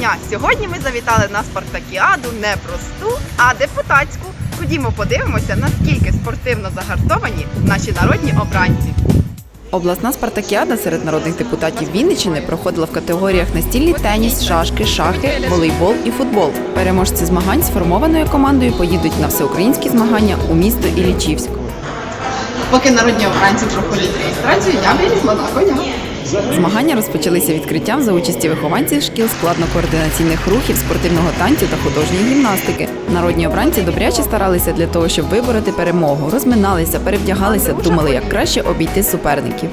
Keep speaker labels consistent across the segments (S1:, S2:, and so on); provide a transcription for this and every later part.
S1: дня! Сьогодні ми завітали на спартакіаду не просту, а депутатську. Ходімо подивимося, наскільки спортивно загартовані наші народні обранці. Обласна спартакіада серед народних депутатів Вінниччини проходила в категоріях настільний теніс, шашки, шахи, волейбол і футбол. Переможці змагань сформованою командою поїдуть на всеукраїнські змагання у місто Іллічівськ. Поки народні обранці проходять реєстрацію, я вилізла на коня. Змагання розпочалися відкриттям за участі вихованців шкіл складно-координаційних рухів, спортивного танцю та художньої гімнастики. Народні обранці добряче старалися для того, щоб вибороти перемогу, розминалися, перевдягалися, думали, як краще обійти суперників.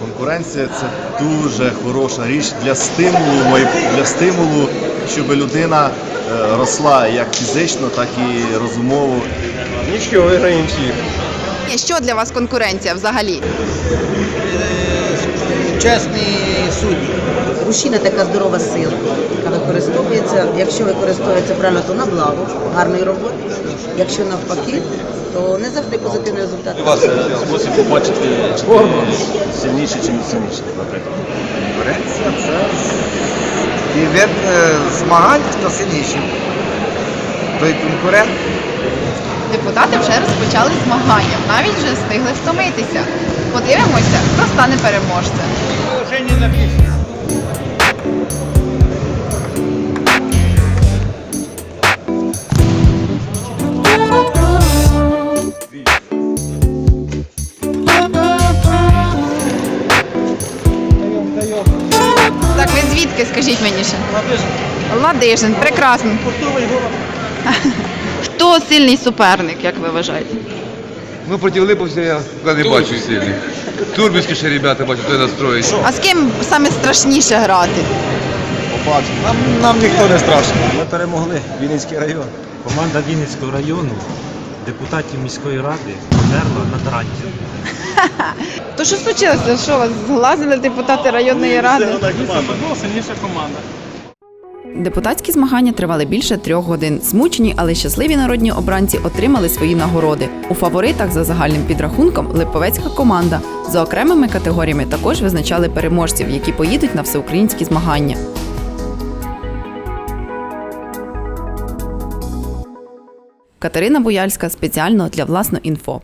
S2: Конкуренція це дуже хороша річ для стимулу, для стимулу, щоб людина е, росла як фізично, так і розумово.
S3: Нічого, виграємо всіх.
S1: Що для вас конкуренція взагалі?
S4: чесні судді. Рушійна така здорова сила, яка використовується. Якщо використовується правильно, то на благо гарної роботи. Якщо навпаки, то не завжди позитивний результат.
S2: Спосіб побачити хто сильніше чи не сильніше, наприклад.
S5: Конкуренція це і від е, змагань, хто сильніший. Той конкурент.
S1: Депутати вже розпочали змагання, навіть вже встигли втомитися. Подивимося, хто стане переможцем. Так, ви звідки, скажіть мені ще? Ладижин, прекрасно. Хто сильний суперник, як ви вважаєте?
S6: Ну, проти Липовця я не бачу сильних. Турбівські ще ребята бачу, той настроїть.
S1: А з ким саме страшніше грати?
S3: Нам, нам ніхто не страшний.
S7: Ми перемогли Вінницький район.
S8: Команда Вінницького району депутатів міської ради померла на таранті.
S1: То що случилося? Що вас зглазили депутати районної ради?
S8: сильніша команда.
S1: Депутатські змагання тривали більше трьох годин. Змучені, але щасливі народні обранці отримали свої нагороди. У фаворитах за загальним підрахунком Липовецька команда. За окремими категоріями також визначали переможців, які поїдуть на всеукраїнські змагання. Катерина Бояльська спеціально для власно інфо.